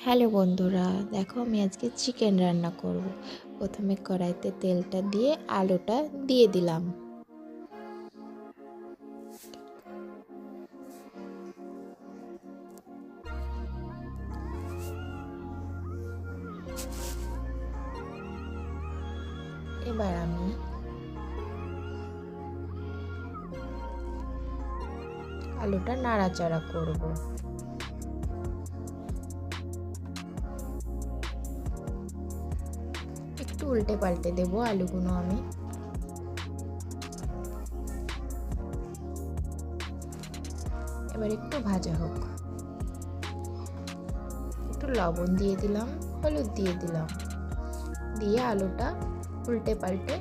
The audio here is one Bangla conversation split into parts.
হ্যালো বন্ধুরা, দেখো আমি আজকে চিকেন রান্না করব। প্রথমে কড়াইতে তেলটা দিয়ে আলুটা দিয়ে দিলাম। এবার আমি আলুটা নাড়াচাড়া করব। উল্টে পাল্টে দেব আলুগুলো আমি। এবার একটু ভাজা হোক। একটু লবণ দিয়ে দিলাম, হলুদ দিয়ে দিলাম। দিয়ে আলুটা উল্টে পাল্টে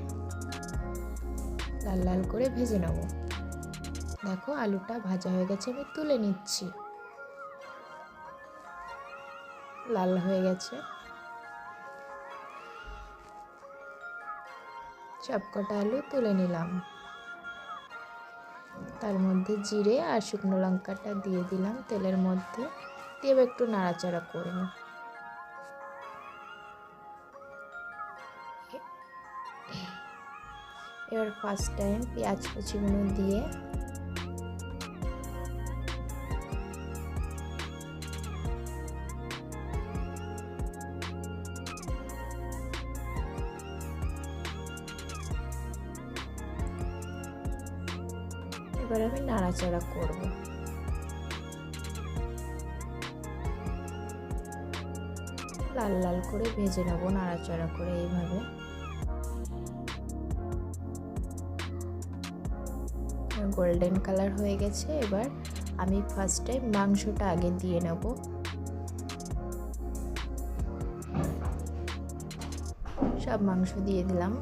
লাল লাল করে ভেজে নেব। দেখো আলুটা ভাজা হয়ে গেছে, আমি তুলে নিচ্ছি। লাল হয়ে গেছে। সবকটা আলু তুলে নিলাম। তার মধ্যে জিরে আর শুকনো লঙ্কাটা দিয়ে দিলাম তেলের মধ্যে। দিয়ে একটু নাড়াচাড়া করব এবার ফার্স্ট টাইম পেঁয়াজ কুচিগুলো দিয়ে এবার আমি নাড়াচাড়া করব। লাল লাল করে ভেজে নেব নাড়াচাড়া করে এইভাবে। গোল্ডেন কালার হয়ে গেছে, এবার আমি ফার্স্ট টাইম মাংসটা আগে দিয়ে নেব। সব মাংস দিয়ে দিলাম।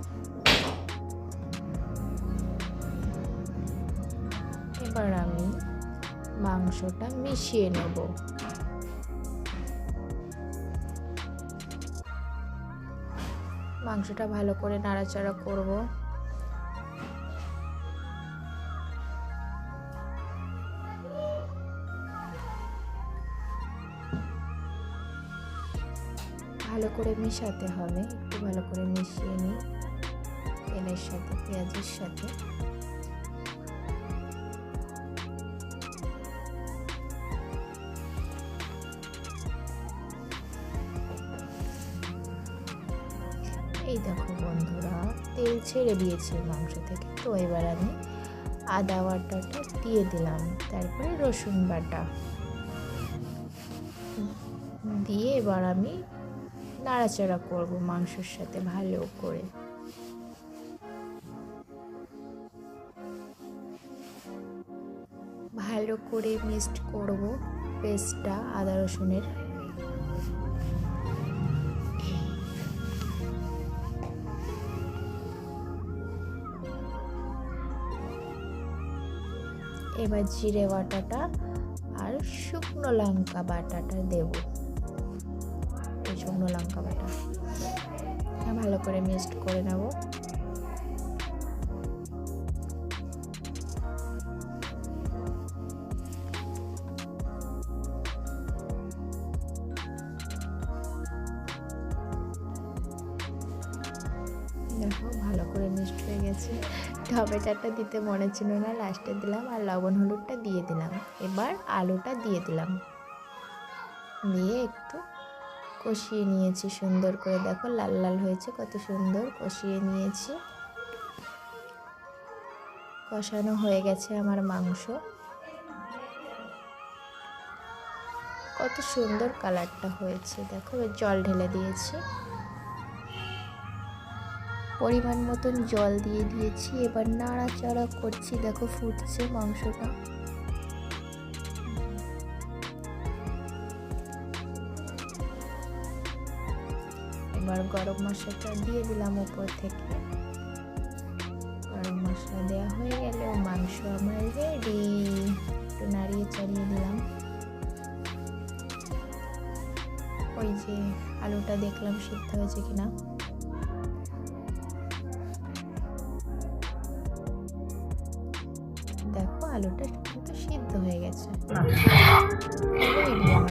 এবার আমি মাংসটা মিশিয়ে নেব। মাংসটা ভালো করে নাড়াচাড়া করব। ভালো করে মিশাতে হবে, একটু ভালো করে মিশিয়ে নিই। তেলের সাথে, পেঁয়াজের সাথে। এই দেখো বন্ধুরা, তেল ছেড়ে দিয়েছে মাংস থেকে। তো এবার আমি আদা বাটাটা দিয়ে দিলাম, তারপরে রসুন বাটা। দিয়ে এবার আমি নাড়াচাড়া করব মাংসের সাথে ভালো করে। ভালো করে মিক্সড করব পেস্টটা আদা রসুনের। এবার জিরে বাটাটা আর শুকনো লঙ্কা বাটাটা দেব। এই শুকনো লঙ্কা বাটা। ভালো করে মিক্সড করে নেব। দেখো, ভালো করে মিক্সড হয়ে গেছে। টমেটোটা দিতে মনে ছিল না লাস্টে দিলাম আর লবণ হলুদটা দিয়ে দিলাম। এবার আলুটা দিয়ে দিলাম। দিয়ে একটু কষিয়ে নিয়েছি সুন্দর করে। দেখো লাল লাল হয়েছে, কত সুন্দর কষিয়ে নিয়েছি। কষানো হয়ে গেছে আমার মাংস। কত সুন্দর কালারটা হয়েছে। দেখো জল ঢেলে দিয়েছি। পরিমাণ মতন জল দিয়ে দিয়েছি, এবার নাড়াচাড়া করছি। দেখো ফুটছে মাংসটা। এবার গরম মশলাটা দিয়ে দিলাম উপর থেকে। গরম মশলা দেওয়া হয়ে গেল মাংস আমার রেডি একটু নাড়িয়ে চাড়িয়ে দিলাম। ওই যে আলুটা দেখলাম সিদ্ধ হয়েছে কিনা। আলুটা কিন্তু সিদ্ধ হয়ে গেছে।